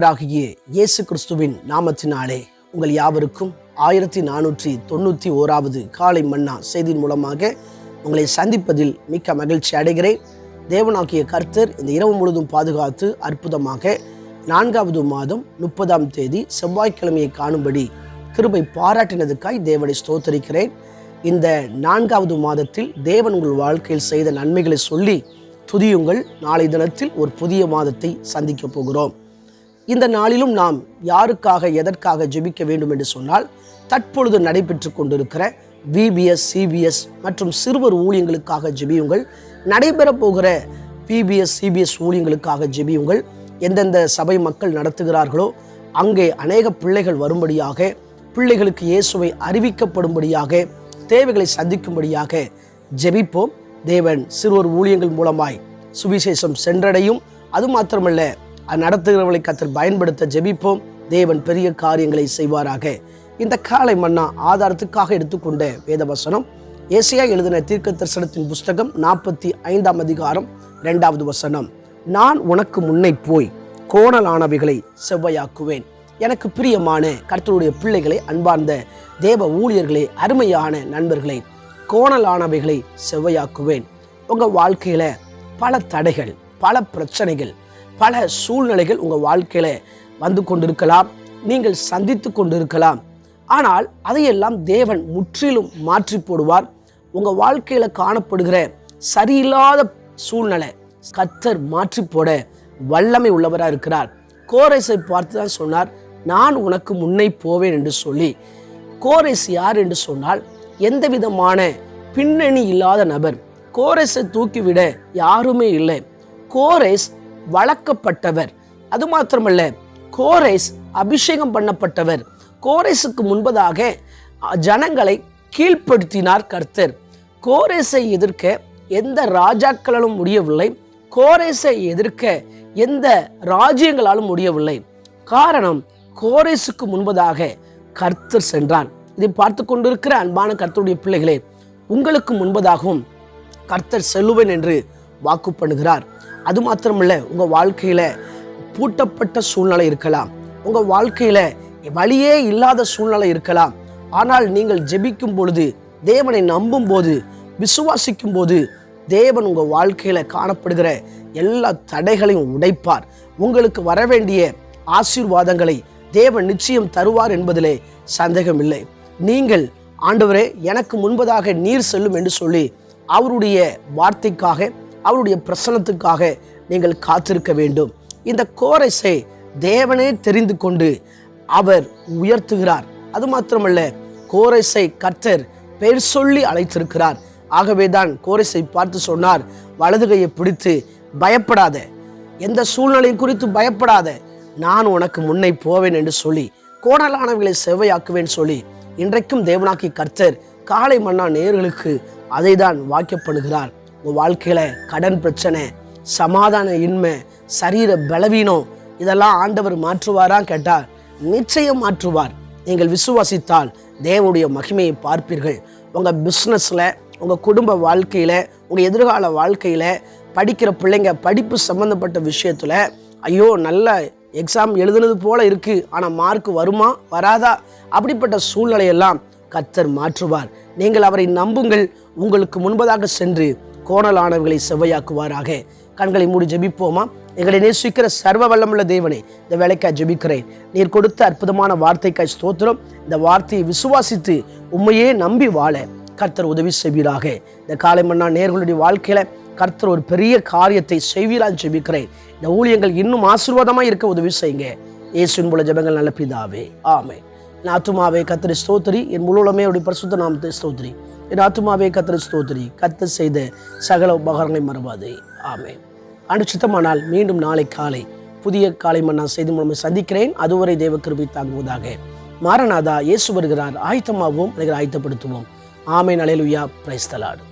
நேரம் ஆண்டவராகிய இயேசு கிறிஸ்துவின் நாமத்தினாலே உங்கள் யாவருக்கும் ஆயிரத்தி நானூற்றி தொண்ணூற்றி ஓராவது காலை மன்னா செய்தியின் மூலமாக உங்களை சந்திப்பதில் மிக்க மகிழ்ச்சி அடைகிறேன். தேவனாகிய கர்த்தர் இந்த இரவு முழுதும் பாதுகாத்து அற்புதமாக நான்காவது மாதம் முப்பதாம் தேதி செவ்வாய்க்கிழமையை காணும்படி கிருபை பாராட்டினதுக்காய் தேவனை ஸ்தோத்தரிக்கிறேன். இந்த நான்காவது மாதத்தில் தேவன் உங்கள் வாழ்க்கையில் செய்த நன்மைகளை சொல்லி துதியுங்கள். நாளை தினத்தில் ஒரு புதிய மாதத்தை சந்திக்கப் போகிறோம். இந்த நாளிலும் நாம் யாருக்காக எதற்காக ஜெபிக்க வேண்டும் என்று சொன்னால் தற்பொழுது நடைபெற்று கொண்டிருக்கிற விபிஎஸ் சிபிஎஸ் மற்றும் சிறுவர் ஊழியங்களுக்காக ஜெபியுங்கள். நடைபெறப் போகிற பிபிஎஸ் சிபிஎஸ் ஊழியங்களுக்காக ஜெபியுங்கள். எந்தெந்த சபை மக்கள் நடத்துகிறார்களோ அங்கே அநேக பிள்ளைகள் வரும்படியாக பிள்ளைகளுக்கு இயேசுவை அறிவிக்கப்படும்படியாக தேவைகளை சந்திக்கும்படியாக ஜெபிப்போம். தேவன் சிறுவர் ஊழியங்கள் மூலமாய் சுவிசேஷம் சென்றடையும். அது மாத்திரமல்ல நடத்துகிறவர்களை கத்தர் பயன்படுத்த ஜெபிப்போம். தேவன் பெரிய காரியங்களை செய்வாராக. இந்த காலை மன்னா ஆதாரத்துக்காக எடுத்துக்கொண்ட வேதவசனம். ஏசியா எழுதின தீர்க்க தரிசனத்தின் புஸ்தகம் நாற்பத்தி ஐந்தாம் அதிகாரம் இரண்டாவது வசனம். நான் உனக்கு முன்னே போய் கோணலானவைகளை செவ்வையாக்குவேன். எனக்கு பிரியமான கர்த்தருடைய பிள்ளைகளை அன்பார்ந்த தேவ ஊழியர்களே அருமையான நண்பர்களே கோணலானவைகளை செவ்வையாக்குவேன். உங்கள் வாழ்க்கையில் பல தடைகள் பல பிரச்சனைகள் பல சூழ்நிலைகள் உங்கள் வாழ்க்கையில் வந்து கொண்டிருக்கலாம். நீங்கள் சந்தித்து கொண்டிருக்கலாம். ஆனால் அதையெல்லாம் தேவன் முற்றிலும் மாற்றி போடுவார். உங்கள் வாழ்க்கையில் காணப்படுகிற சரியில்லாத சூழ்நிலை கத்தர் மாற்றி போட வல்லமை உள்ளவராக இருக்கிறார். கோரேசை பார்த்து தான் சொன்னார் நான் உனக்கு முன்னே போவேன் என்று சொல்லி. கோரேஸ் யார் என்று சொன்னால் எந்த விதமான பின்னணி இல்லாத நபர். கோரேஸை தூக்கிவிட யாருமே இல்லை. கோரேஸ் வளர்க்கப்பட்டவர். அது மாத்திரமல்ல கோரேஸ் அபிஷேகம் பண்ணப்பட்டவர். கோரேஸுக்கு முன்பதாக ஜனங்களை கீழ்ப்படுத்தினார் கர்த்தர். கோரேஸை எதிர்க்க எந்த ராஜாக்களாலும் முடியவில்லை. கோரேஸை எதிர்க்க எந்த ராஜ்யங்களாலும் முடியவில்லை. காரணம் கோரேசுக்கு முன்பதாக கர்த்தர் சென்றான் இதை பார்த்து கொண்டிருக்கிற அன்பான கர்த்தருடைய பிள்ளைகளே உங்களுக்கு முன்பதாகவும் கர்த்தர் செல்லுவேன் என்று வாக்கு பண்ணுகிறார். அது மாத்திரமில்ல உங்கள் வாழ்க்கையில் பூட்டப்பட்ட சூழ்நிலை இருக்கலாம். உங்கள் வாழ்க்கையில் வழியே இல்லாத சூழ்நிலை இருக்கலாம். ஆனால் நீங்கள் ஜெபிக்கும் பொழுது தேவனை நம்பும் போது விசுவாசிக்கும் போது தேவன் உங்கள் வாழ்க்கையில் காணப்படுகிற எல்லா தடைகளையும் உடைப்பார். உங்களுக்கு வர வேண்டிய ஆசீர்வாதங்களை தேவன் நிச்சயம் தருவார் என்பதிலே சந்தேகம் இல்லை நீங்கள் ஆண்டவரே எனக்கு முன்பதாக நீர் செல்லும் என்று சொல்லி அவருடைய வார்த்தைக்காக அவருடைய பிரசனத்துக்காக நீங்கள் காத்திருக்க வேண்டும். இந்த கோரஸை தேவனே தெரிந்து கொண்டு அவர் உயர்த்துகிறார். அது மாத்திரமல்ல கோரஸை கர்த்தர் பெயர் சொல்லி அழைத்திருக்கிறார். ஆகவே தான் கோரஸை பார்த்து சொன்னார் வலது கையை பிடித்து பயப்படாத. எந்த சூழ்நிலை குறித்து பயப்படாத. நான் உனக்கு முன்னே போவேன் என்று சொல்லி கோணலானவர்களை செவ்வையாக்குவேன் சொல்லி இன்றைக்கும் தேவனாக்கி கர்த்தர் காலை மன்னா நேர்களுக்கு அதை தான் வாக்கியப்படுகிறார். உங்கள் வாழ்க்கையில் கடன் பிரச்சனை சமாதான இன்மை சரீர பலவீனம் இதெல்லாம் ஆண்டவர் மாற்றுவாரா கேட்டால் நிச்சயம் மாற்றுவார். நீங்கள் விசுவாசித்தால் தேவனுடைய மகிமையை பார்ப்பீர்கள். உங்கள் பிஸ்னஸில் உங்கள் குடும்ப வாழ்க்கையில் உங்கள் எதிர்கால வாழ்க்கையில் படிக்கிற பிள்ளைங்க படிப்பு சம்மந்தப்பட்ட விஷயத்தில் ஐயோ நல்ல எக்ஸாம் எழுதுனது போல் இருக்குது ஆனால் மார்க் வருமா வராதா? அப்படிப்பட்ட சூழ்நிலையெல்லாம் கத்தர் மாற்றுவார். நீங்கள் அவரை நம்புங்கள். உங்களுக்கு முன்பதாக சென்று கோணலானவர்களை செவ்வையாக்குவாராக. கண்களை மூடி ஜபிப்போமா? எங்களை நேசிக்கிற சர்வ வல்லமுள்ள தேவனே இந்த வேலைக்காய் ஜெபிக்கிறேன். நீர் கொடுத்த அற்புதமான வார்த்தைக்காய் ஸ்தோத்திரம். இந்த வார்த்தையை விசுவாசித்து உண்மையே நம்பி வாழ கர்த்தர் உதவி செய்வீராக. இந்த காலை மன்னா நேர்களுடைய வாழ்க்கையில கர்த்தர் ஒரு பெரிய காரியத்தை செய்வீரான்னு ஜெபிக்கிறேன். இந்த ஊழியங்கள் இன்னும் ஆசீர்வாதமாக இருக்க உதவி செய்யுங்க. இயேசுவின் போல ஜெபங்கள் நல்ல பிதாவே. ஆமே நான் ஆத்துமாவே கத்திரி ஸ்தோத்திரி. என் முழுவலமே அவருடைய பரிசுத்த நாமத்தை ஸ்தோத்திரி. என் ஆத்மாவே கத்திர ஸ்தோத்திரி. கத்து செய்த சகல உபகாரங்களை மறவாதே. ஆமே ஆண்டு சித்தமானால் மீண்டும் நாளை காலை புதிய காலை மன்னா செய்தி மூலமாக சந்திக்கிறேன். அதுவரை தேவ கிருபி தாங்குவதாக மாரநாதா இயேசு வருகிறார். ஆயத்தமாகவும் அதை ஆயத்தப்படுத்துவோம். ஆமை நலையிலுயா பிரைஸ்தலாடு